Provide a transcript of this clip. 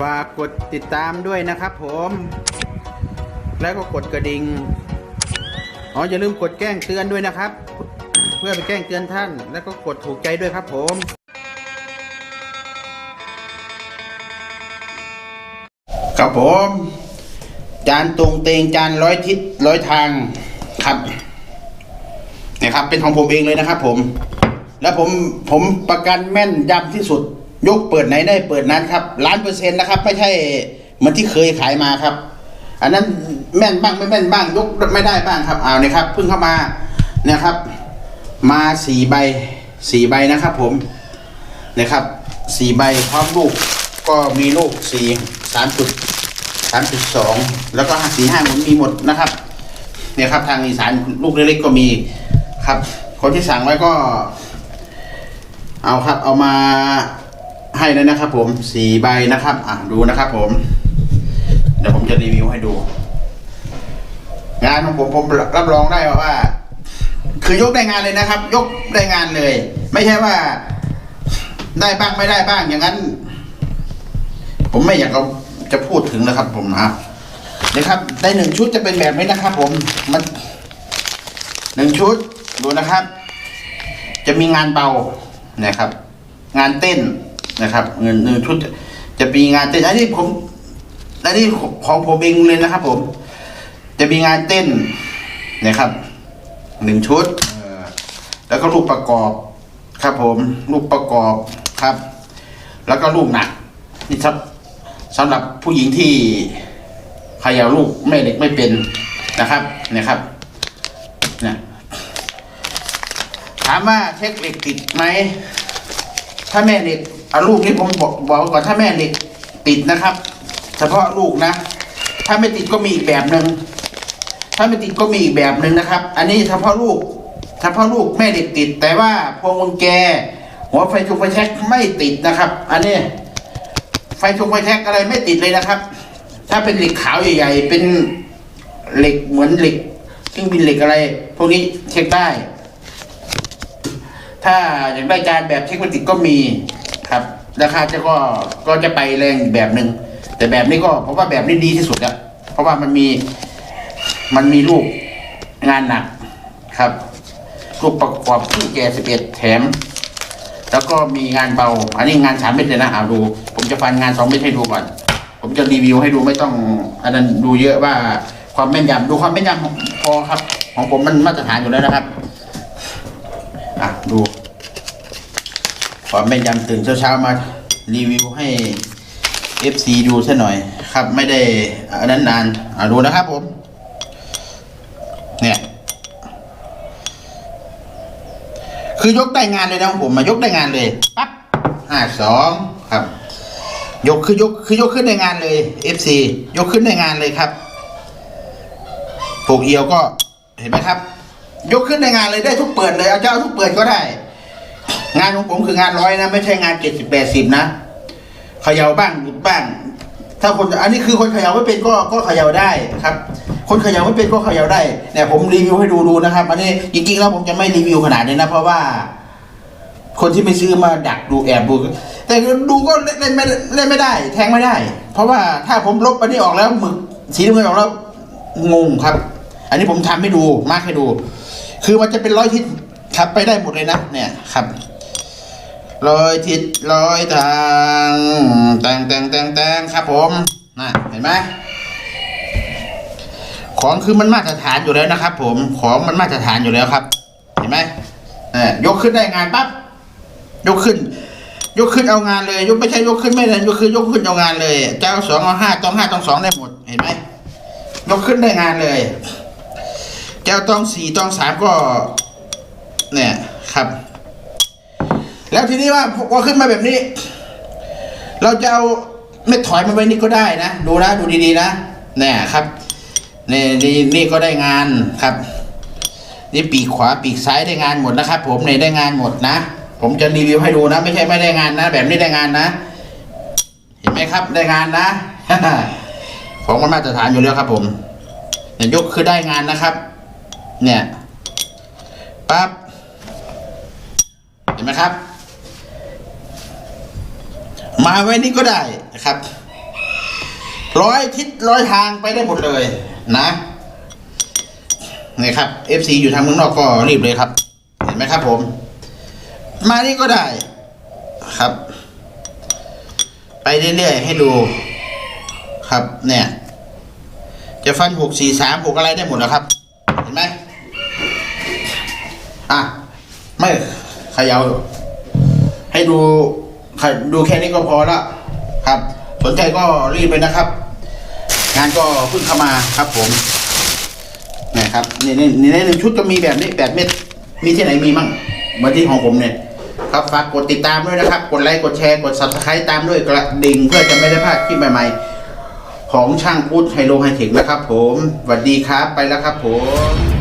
ฝากกดติดตามด้วยนะครับผม แล้วก็กดกระดิ่งอ๋ออย่าลืมกดแจ้งเตือนด้วยนะครับ เพื่อไปแจ้งเตือนท่าน แล้วก็กดถูกใจด้วยครับผมครับผม จานตรงเตงจานร้อยทิศร้อยทางครับเนี่ยครับ เป็นของผมเองเลยนะครับผม แล้วผมผมประกันแม่นยำที่สุด ยกเปิดไหนได้เปิดนั้นครับล้านเปอร์เซ็นต์นะครับ ไม่ใช่เหมือนที่เคยขายมาครับ อันนั้นแม่นบ้างไม่แม่นบ้าง ยกไม่ได้บ้างครับเอาเนี่ยครับเพิ่งเข้ามาเนี่ยครับ มาสี่ใบสี่ใบนะครับ ผมเนี่ยครับสี่ใบพร้อมลูกก็มีลูกสี่สามจุดสามจุดสองแล้วก็สี่ห้ามันมีหมดนะครับเนี่ยครับทางอีสานลูกเล็กๆก็มีครับ คนที่สั่งไว้ก็ เอาครับเอามา ให้เลยนะครับผมสี่ใบนะครับ อะดูนะครับผม เดี๋ยวผมจะรีวิวให้ดู งานของผมผมรับรองได้ว่า คือยกได้งานเลยนะครับ ยกได้งานเลย ไม่ใช่ว่า ได้บ้างไม่ได้บ้างอย่างนั้น ผมไม่อยากจะพูดถึงนะครับ ผมนะนะครับได้หนึ่งชุดจะเป็นแบบนี้นะครับ ผมมันหนึ่งชุดดูนะครับ จะมีงานเบานะครับ งานเต้น นะครับ เงินหนึ่งชุดจะมีงานเต้นอันนี้ผมอันนี้ของผมเองเลยนะครับ ผม จะมีงานเต้นนะครับหนึ่งชุดแล้วก็ลูกประกอบครับ ผมลูกประกอบครับ แล้วก็ลูกหนักนี่ครับสำหรับผู้หญิงที่ขย่าลูกแม่เด็กไม่เป็นนะครับเนี่ยครับเนี่ยถามว่าเช็คเหล็กติดไหม ถ้าแม่เหล็ก เอาลูกนี้ผมบอกบอกก่อนถ้าแม่เหล็กติดนะครับ เฉพาะลูกนะ ถ้าไม่ติดก็มีอีกแบบหนึ่งถ้าไม่ติดก็มีอีกแบบหนึ่งนะครับ อันนี้เฉพาะลูกเฉพาะลูกแม่เด็กติด แต่ว่าพวงกุญแจหัวไฟจุกไฟแช็กไม่ติดนะครับ อันนี้ ไฟจุกไฟแช็กอะไรไม่ติดเลยนะครับ ถ้าเป็นเหล็กขาวใหญ่ๆ เป็นเหล็กเหมือนเหล็กเครื่องบินเหล็กอะไร พวกนี้เช็คได้ ถ้าอยากได้จานแบบเช็คไม่ติดก็มี ครับราคาจะก็ก็จะไปแรงอีกแบบหนึ่งแต่แบบนี้ก็เพราะว่าแบบนี้ดีที่สุดอะเพราะว่ามันมีมันมีลูกงานหนักครับลูกประกอบที่แกสิบเอ็ดแถม แล้วก็มีงานเบา อันนี้งานสามเม็ดเลยนะเอาดู ผมจะฟันงานสองเม็ดให้ดูก่อน ผมจะรีวิวให้ดูไม่ต้อง อันนั้นดูเยอะว่าความแม่นยำดูความแม่นยำพอครับ ของผมมันมาตรฐานอยู่แล้วนะครับ อะดู ความแม่นยำตื่นเช้าๆมารีวิวให้ FC ดูซะหน่อยครับไม่ได้อันนั้นนานอะดูนะครับผม เนี่ย คือยกได้งานเลยนะผมมายกได้งานเลยปั๊บห้าสองครับ ยกคือยกคือยกขึ้นในงานเลย FC ยกขึ้นในงานเลยครับผูกเอียวก็เห็นไหมครับ ยกขึ้นในงานเลยได้ทุกเปิดเลยเอาเจ้าทุกเปิดก็ได้ งานของผมคืองานร้อยนะ ไม่ใช่งานเจ็ดสิบแปดสิบนะเขย่าบ้างหยุดบ้าง ถ้าคนอันนี้คือคนเขย่าไม่เป็นก็ก็เขย่าได้ครับ คนเขย่าไม่เป็นก็เขย่าได้เนี่ยผมรีวิวให้ดูดูนะครับอันนี้จริงๆแล้วผมจะไม่รีวิวขนาดนี้นะ เพราะว่า คนที่ไม่ซื้อมาดักดูแอบดู แต่ดูก็เล่นไม่เล่นไม่ได้ แทงไม่ได้ เพราะว่าถ้าผมลบอันนี้ออกแล้วหมึกสีน้ำเงินออกแล้วงงครับ อันนี้ผมทำให้ดูมากให้ดู คือมันจะเป็นร้อยทิศครับไปได้หมดเลยนะเนี่ยครับ ร้อยทิศร้อยทางแต่งแต่งแต่งแต่งครับผมนะเห็นไหมของคือมันมาตรฐานอยู่แล้วนะครับ ผมของมันมาตรฐานอยู่แล้วครับ เห็นไหมเนี่ยยกขึ้นได้งานปั๊บยกขึ้น ยกขึ้นเอางานเลย ยกไม่ใช่ยกขึ้นไม่ได้ยกขึ้นยกขึ้นเอางานเลยเจ้าสองเอาห้าต้องห้าต้องสองได้หมดเห็นไหมยกขึ้นได้งานเลยเจ้าต้องสี่ต้องสามก็ เนี่ยครับ แล้วทีนี้ว่าพอขึ้นมาแบบนี้ เราจะเอาเม็ดถอยมาไว้นี่ก็ได้นะ ดูนะดูดีๆนะเนี่ยครับนี่นี่นี่ก็ได้งานครับ นี่ปีกขวาปีกซ้ายได้งานหมดนะครับ ผมเนี่ยได้งานหมดนะ ผมจะรีวิวให้ดูนะ ไม่ใช่ไม่ได้งานนะ แบบนี้ได้งานนะ เห็นไหมครับได้งานนะของมันมาตรฐานอยู่แล้วครับ ผมเนี่ยยกคือได้งานนะครับ เนี่ยปั๊บเห็นไหมครับ มาไว้นี่ก็ได้นะครับ ร้อยทิศร้อยทางไปได้หมดเลยนะนี่ครับ FC อยู่ทางเมืองนอกก็รีบเลยครับ เห็นไหมครับผม มานี่ก็ได้ครับ ไปเรื่อยๆให้ดูครับเนี่ย จะฟันหกสี่สามหกอะไรได้หมดแล้วครับ เห็นไหมอะ ไม่ขยาวให้ดู ครดูแค่นี้ก็พอละครับ สนใจก็รีบไปนะครับ งานก็เพิ่งเข้ามาครับผมนี่ครับนี่นี่นี่ในหนึ่งชุดก็มีแบบนี้แบบเม็ดมีที่ไหนมีมั่งมือนที่ของผมเนี่ยครับฝากกดติดตามด้วยนะครับ กดไลค์กดแชร์กด subscribe ตามด้วยกระดิ่งเพื่อจะไม่ได้พลาดคลิปใหม่ๆ ของช่างพุทธไฮโลไฮเทคนะครับผมสวัสดีครับไปแล้วครับผม